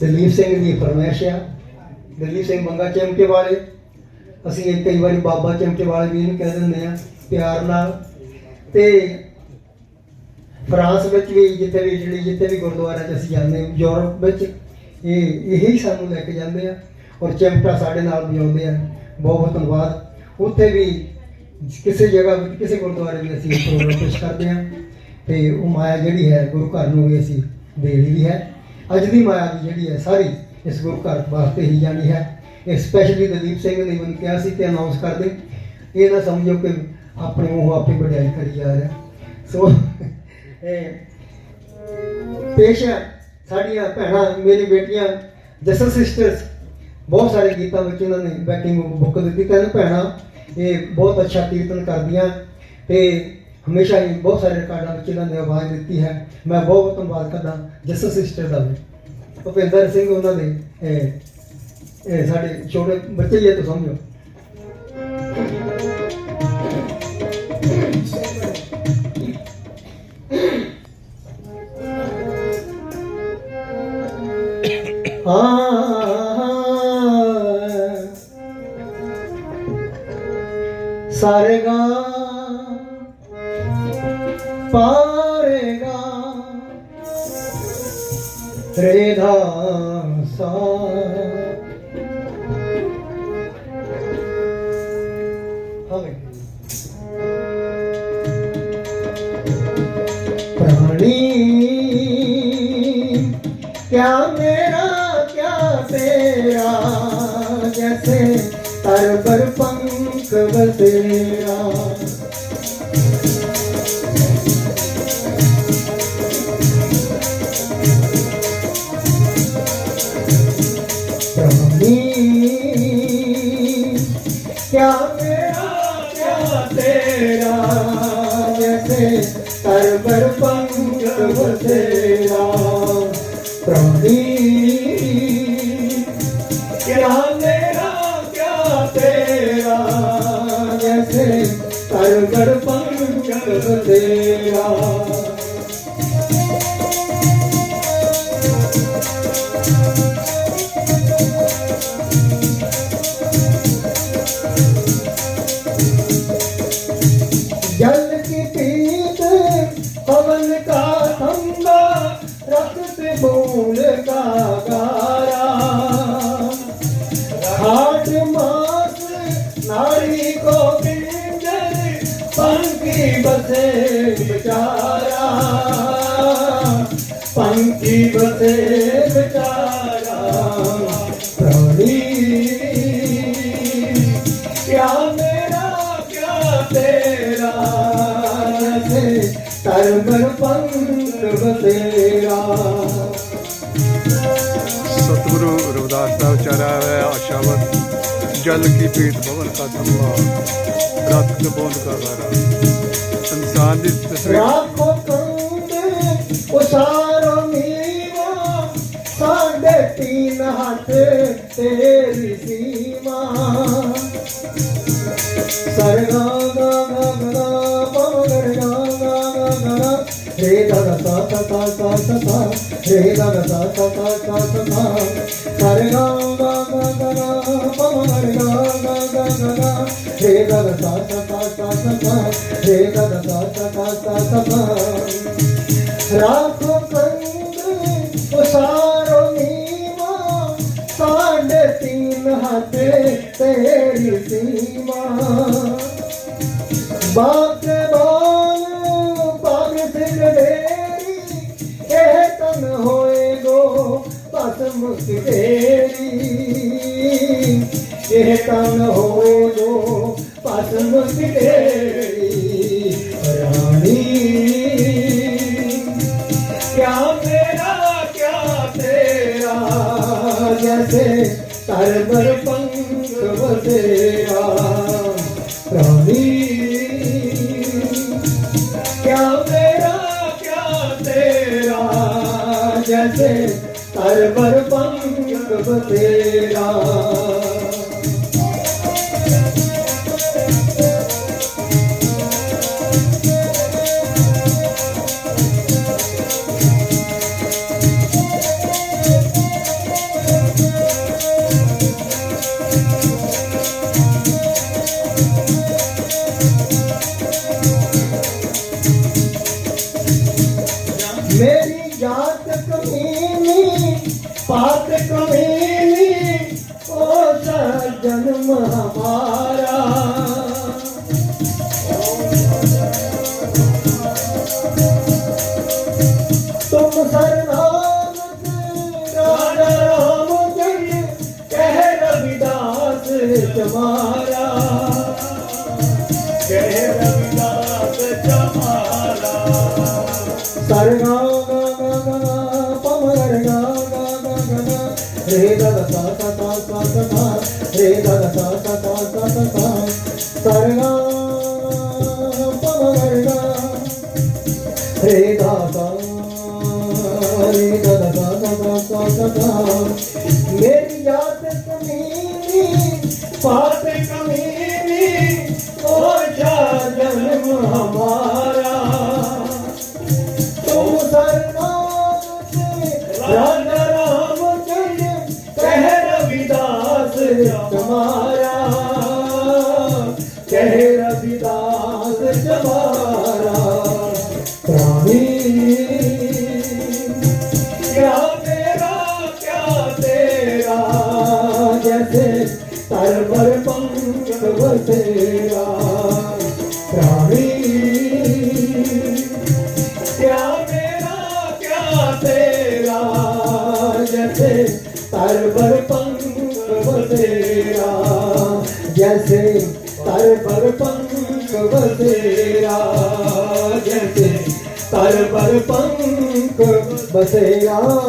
ਦਲੀਪ ਸਿੰਘ ਦੀ ਫਰਮਾਇਸ਼ ਆ। ਦਲੀਪ ਸਿੰਘ ਮੰਗਾ ਚਮਕੇ ਵਾਲੇ ਅਸੀਂ ਕਈ ਵਾਰੀ ਬਾਬਾ ਚਮਕੇ ਵਾਲੇ ਵੀ ਇਹਨੂੰ ਕਹਿ ਦਿੰਦੇ ਆ, ਪਿਆਰ ਨਾਲ। ਤੇ ਫਰਾਂਸ ਵਿੱਚ ਵੀ, ਜਿੱਥੇ ਵੀ ਜਿਹੜੀ, ਜਿੱਥੇ ਵੀ ਗੁਰਦੁਆਰਾ 'ਚ ਅਸੀਂ ਜਾਂਦੇ ਹਾਂ, ਯੂਰਪ ਵਿੱਚ, ਇਹ, ਇਹੀ ਸਾਨੂੰ ਲੈ ਕੇ ਜਾਂਦੇ ਆ। ਔਰ ਚਿਮਟਾ ਸਾਡੇ ਨਾਲ ਵਜਾਉਂਦੇ ਆ, ਬਹੁਤ ਬਹੁਤ ਧੰਨਵਾਦ। ਉੱਥੇ ਵੀ ਕਿਸੇ ਜਗ੍ਹਾ ਵਿੱਚ, ਕਿਸੇ ਗੁਰਦੁਆਰੇ ਵਿੱਚ ਅਸੀਂ ਪ੍ਰੋਗਰਾਮ ਪੇਸ਼ ਕਰਦੇ ਹਾਂ ਤੇ ਉਹ ਮਾਇਆ ਜਿਹੜੀ ਹੈ, ਗੁਰੂ ਘਰ ਨੂੰ ਵੀ ਅਸੀਂ ਦੇ ਲਈ ਹੈ। ਅੱਜ ਦੀ ਮਾਇਆ ਦੀ ਜਿਹੜੀ ਹੈ ਸਾਰੀ ਇਸ ਗੁਰੂ ਘਰ ਵਾਸਤੇ ਹੀ ਜਾਣੀ ਹੈ। ਇਹ ਸਪੈਸ਼ਲੀ ਦਲੀਪ ਸਿੰਘ ਨੇ ਮੈਨੂੰ ਕਿਹਾ ਸੀ ਕਿ ਅਨਾਉਂਸ ਕਰ ਦੇ। ਇਹ ਨਾ ਸਮਝੋ ਕਿ ਆਪਣੇ ਉਹ ਆਪੇ ਵਡਿਆਈ ਕਰੀ ਜਾ ਰਿਹਾ। ਸੋ ਇਹ ਪੇਸ਼ ਹੈ ਸਾਡੀਆਂ ਭੈਣਾਂ, ਮੇਰੀ ਬੇਟੀਆਂ ਜਸਲ ਸਿਸਟਰਸ ਬਹੁਤ ਸਾਰੇ ਗੀਤਾਂ ਵਿੱਚ ਇਹਨਾਂ ਨੇ ਬੈਕਿੰਗ ਬੁੱਕ ਦਿੱਤੀ। ਕਹਿੰਦੇ ਭੈਣਾਂ, ਇਹ ਬਹੁਤ ਅੱਛਾ ਕੀਰਤਨ ਕਰਦੀਆਂ। ਤੇ ਹਮੇਸ਼ਾ ਹੀ ਬਹੁਤ ਸਾਰੇ ਰਿਕਾਰਡਾਂ ਵਿੱਚ ਇਹਨਾਂ ਨੇ ਆਵਾਜ਼ ਦਿੱਤੀ ਹੈ। ਮੈਂ ਬਹੁਤ ਬਹੁਤ ਧੰਨਵਾਦ ਕਰਦਾ ਜਸਲ ਸਿਸਟਰ ਦਾ ਵੀ। ਭੁਪਿੰਦਰ ਸਿੰਘ ਉਹਨਾਂ ਦੇ, ਇਹ ਸਾਡੇ ਛੋਟੇ ਬੱਚੇ ਹੀ ਹੈ ਤੁਸੀਂ ਸਮਝੋ। ਸਾਰੇ ਗਾ ਪਾਰੇਗਾ। ਤ੍ਰੇਧਾ ਸਾ ਹਵੇ ਪ੍ਰਾਣੀ ਕਿਆ ਮੇਰਾ ਕਿਆ ਤੇਰਾ ਜੈਸੇ ਤਰ ਪਰ ਪੰਖ ਬਸੇਰਾ। ਤੇਰਾ ਪ੍ਰਭੀ ਕਿਹਾ ਤੇਰਾ ਕਿਆ ਤੇਰਾ ਜੈਸੇ ਹਰ ਗੜ ਪੰਜ ਕਰ ਤੇਰਾ ਬਸੇ ਵਿਚਾਰਾ ਪੰਛੀ ਬਸੇ ਵਿਚਾਰਾ ਪ੍ਰਣੀ ਕਿਆ ਮੇਰਾ, ਕਿਆ ਤੇਰਾ ਸੇ ਤਰਮਰ ਪੰਖ ਬਸੇਰਾ ਸਤਿਗੁਰੂ ਰਵਿਦਾਸ ਦਾ ਵਿਚਾਰਾ ਹੈ ਆਸ਼ਾਵਰ ਜਲ ਕੀ ਪੀਠ ਭਵਨ ਕਾ ਧੰਮਾ ਰੱਬ ਕਬੂਲ ਕਰ इंसान ਦੀ ਤਸਵੀਰ ਰੱਖੋ ਕਰੂੰਗੇ ਉਹ ਸਾਰਾ ਮੀਵਾ ਸਾਡੇ ਤੀਨ ਹੱਥ ਤੇਰੀ ਸੀਮਾ ਸਰਗਾ ਗਾ ਗਾ ਗਾ ਪਵਨ ਗਰਗਾ ਗਾ ਗਾ ਗਾ ਰੇ ਦਾ ਦਾ ਸਾ ਸਾ ਸਾ ਸਾ ਸਾ ਸਾ ਰੇ ਦਾ ਦਾ ਸਾ ਸਾ ਸਾ ਸਾ ਸਾ ਸਾ ਸਰਗਾ ਗਾ ਗਾ ਗਾ ਪਵਨ ਗਰਗਾ sa he da da sa तीन हाथे तेरी सीमा बात बाल बाग तन होए गो बस मुस्क तेरी तन हो ਨਰ ਪੰਖ ਵਧੇਰਾ ਰਾਣੀ। ਕਿਆ ਤੇਰਾ ਕਿਆ ਤੇਰਾ ਜੈਸੇ ਹਰ ਵਰ ਪੰਖ ਵਧੇਰਾ ਮੇਰੀ ਜਾਤ ਕਮੀਨੀ ਪਾਤ ਕਮੀਨੀ ਓ ਮਾਰਾ ਕਹਿ ਰਵਿਦਾਸ ਜਮਾਰਾ ਸਰਗਾ ਗਾ ਗਾ ਗਾ ਪਮਰ ਗਾ ਗਾ ਗਾ ਗਾ ਰੇ ਦਾ ਸਾ ਸਾ ਸਾ ਸਾ ਸਾ ਰੇ ਦਾ ਸਾ ਸਾ ਸਾ ਸਾ ਸਾ ਸਰਗਾ ਪਮਰ ਗਾ ਰੇ ਦਾ ਸਾ ਰੇ ਦਾ ਸਾ ਸਾ ਸਾ ਸਾ છે તારે પર પંખ બસેરા છે. તારે પર પંખ બસેરા